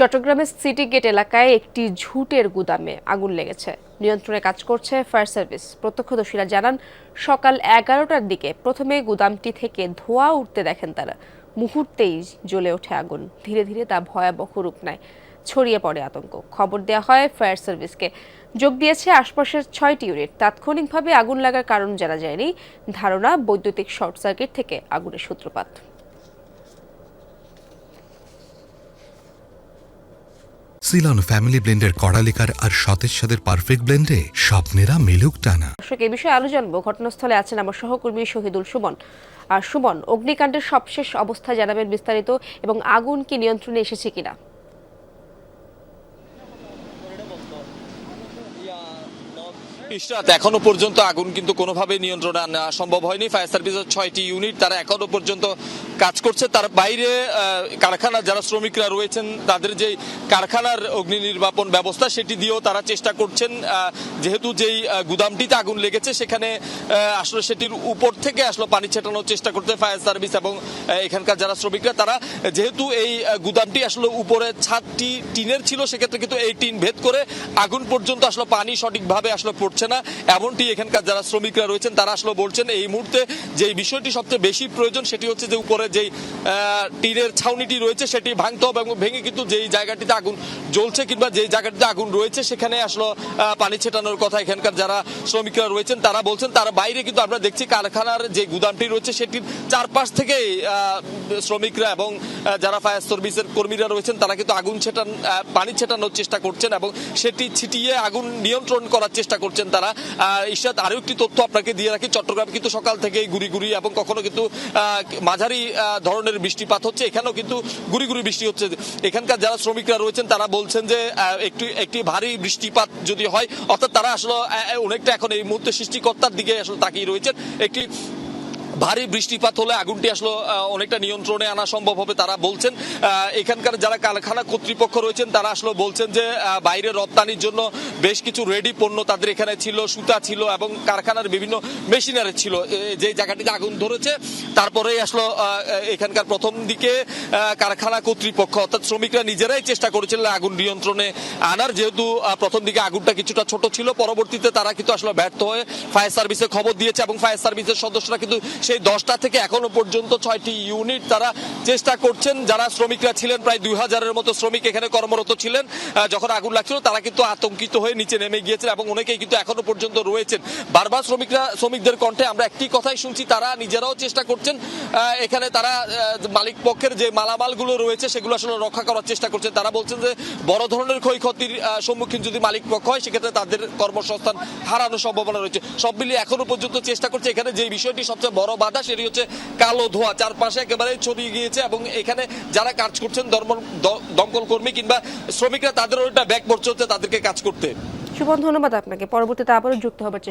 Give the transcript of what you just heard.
চট্টগ্রামের city gate এলাকায় একটি ঝুটের গুদামে আগুন লেগেছে। নিয়ন্ত্রণে কাজ করছে ফায়ার সার্ভিস। প্রত্যক্ষদর্শীরা জানান, সকাল এগারোটার দিকে প্রথমে গুদামটি থেকে ধোঁয়া উঠতে দেখেন তারা। মুহূর্তেই জ্বলে ওঠে আগুন। ধীরে ধীরে তা ভয়াবহ রূপ নেয়। ছড়িয়ে পড়ে আতঙ্ক। খবর দেওয়া হয় ফায়ার সার্ভিসকে। যোগ দিয়েছে আশপাশের ছয়টি ইউনিট। তাৎক্ষণিকভাবে আগুন লাগার কারণ জানা যায়নি। ধারণা, বৈদ্যুতিক শর্ট সার্কিট থেকে আগুনের সূত্রপাত। সিলন ফ্যামিলি ব্লেন্ডের কড়ালিকার আর সতেজ সাদের পারফেক্ট ব্লেন্ডে স্বপ্নেরা মিলুক টানা। দর্শক, এই বিষয়ে আলো জানব। ঘটনাস্থলে আছেন আমার সহকর্মী শহীদুল সুমন। আর সুমন, অগ্নিকাণ্ডের সবশেষ অবস্থা জানাবেন বিস্তারিত এবং আগুন কি নিয়ন্ত্রণে এসেছে কিনা? এখনও পর্যন্ত আগুন কিন্তু কোনোভাবে নিয়ন্ত্রণে আনা সম্ভব হয়নি। ফায়ার সার্ভিসের ছয়টি ইউনিট তারা এখনও পর্যন্ত কাজ করছে। তার বাইরে কারখানার যারা শ্রমিকরা রয়েছেন, তাদের যে কারখানার অগ্নি নির্বাপন ব্যবস্থা, সেটি দিয়েও তারা চেষ্টা করছেন। যেহেতু যেই গুদামটিতে আগুন লেগেছে, সেখানে আসলে সেটির উপর থেকে আসলে পানি ছেটানোর চেষ্টা করতে ফায়ার সার্ভিস এবং এখানকার যারা শ্রমিকরা, তারা যেহেতু এই গুদামটি আসলে উপরে ছাদটি টিনের ছিল, সেক্ষেত্রে কিন্তু এই টিন ভেদ করে আগুন পর্যন্ত আসলে পানি সঠিকভাবে আসলে পড়ছে। না, এমনটি এখানকার যারা শ্রমিকরা রয়েছেন, তারা আসলে বলছেন এই মুহূর্তে যে বিষয়টি সবচেয়ে বেশি প্রয়োজন সেটি হচ্ছে যে উপরে যেই টিনের ছাউনিটি রয়েছে সেটি ভাঙতে হবে এবং ভেঙে কিন্তু যেই জায়গাটিতে আগুন জ্বলছে কিংবা যেই জায়গাটিতে আগুন রয়েছে সেখানে আসলে পানি ছেটানোর কথা এখানকার যারা শ্রমিকরা রয়েছেন, তারা বলছেন তারা বাইরে কিন্তু আমরা দেখছি কারখানার যে গুদামটি রয়েছে সেটির চারপাশ থেকে শ্রমিকরা এবং যারা ফায়ার সার্ভিসের কর্মীরা রয়েছেন তারা কিন্তু আগুন ছেটান পানি ছেটানোর চেষ্টা করছেন এবং সেটি ছিটিয়ে আগুন নিয়ন্ত্রণ করার চেষ্টা করছেন। তারা আহ, ঈশাদ আরও একটি তথ্য আপনাকে দিয়ে রাখি। চট্টগ্রাম কিন্তু সকাল থেকেই গুড়ি গুড়ি এবং কখনো কিন্তু মাঝারি ধরনের বৃষ্টিপাত হচ্ছে। এখানেও কিন্তু গুড়ি গুড়ি বৃষ্টি হচ্ছে। এখানকার যারা শ্রমিকরা রয়েছেন তারা বলছেন যে একটু একটি ভারী বৃষ্টিপাত যদি হয় অর্থাৎ তারা আসলে অনেকটা এখন এই মুহূর্তে সৃষ্টিকর্তার দিকে আসলে তাকিয়ে রয়েছেন। একটি ভারী বৃষ্টিপাত হলে আগুনটি আসলে অনেকটা নিয়ন্ত্রণে আনা সম্ভব হবে, তারা বলছেন। এখানকার যারা কারখানা কর্তৃপক্ষ রয়েছেন, তারা আসলে বলছেন যে বাইরে রপ্তানির জন্য বেশ কিছু রেডি পণ্য তাদের এখানে ছিল, সুতা ছিল এবং কারখানার বিভিন্ন মেশিনারি ছিল। যে জায়গাটিতে আগুন ধরেছে, তারপরেই আসলে এখানকার প্রথম দিকে কারখানা কর্তৃপক্ষ, অর্থাৎ শ্রমিকরা নিজেরাই চেষ্টা করেছিলেন আগুন নিয়ন্ত্রণে আনার, যেহেতু প্রথম দিকে আগুনটা কিছুটা ছোট ছিল, পরবর্তীতে তারা কিন্তু আসলে ব্যর্থ হয়ে ফায়ার সার্ভিসে খবর দিয়েছে এবং ফায়ার সার্ভিসের সদস্যরা কিন্তু সেই দশটা থেকে এখনও পর্যন্ত ছয়টি ইউনিট তারা চেষ্টা করছেন। যারা শ্রমিকরা ছিলেন, প্রায় দুই হাজারের মতো শ্রমিক এখানে কর্মরত ছিলেন। যখন আগুন লাগছিল, তারা কিন্তু আতঙ্কিত হয়ে নিচে নেমে গিয়েছেন এবং অনেকেই কিন্তু এখনও পর্যন্ত রয়েছেন। বারবার শ্রমিকরা, শ্রমিকদের কণ্ঠে আমরা একটি কথাই শুনছি, তারা নিজেরাও চেষ্টা করছেন এখানে তারা মালিক পক্ষের যে মালামালগুলো রয়েছে, সেগুলো আসলে রক্ষা করার চেষ্টা করছেন। তারা বলছেন যে, বড় ধরনের ক্ষয়ক্ষতির সম্মুখীন যদি মালিক পক্ষ হয়, সেক্ষেত্রে তাদের কর্মসংস্থান হারানোর সম্ভাবনা রয়েছে। সব মিলিয়ে এখনও পর্যন্ত চেষ্টা করছে, এখানে যে বিষয়টি সবচেয়ে বড় বাধা, সেটি হচ্ছে কালো ধোয়া। চারপাশে একেবারে ছড়িয়ে গিয়েছে এবং এখানে যারা কাজ করছেন দমকল কর্মী কিংবা শ্রমিকরা তাদের একটা ব্যাক পড়ছে হচ্ছে তাদেরকে কাজ করতে। সুমন, ধন্যবাদ আপনাকে। পরবর্তীতে আবারও যুক্ত হবার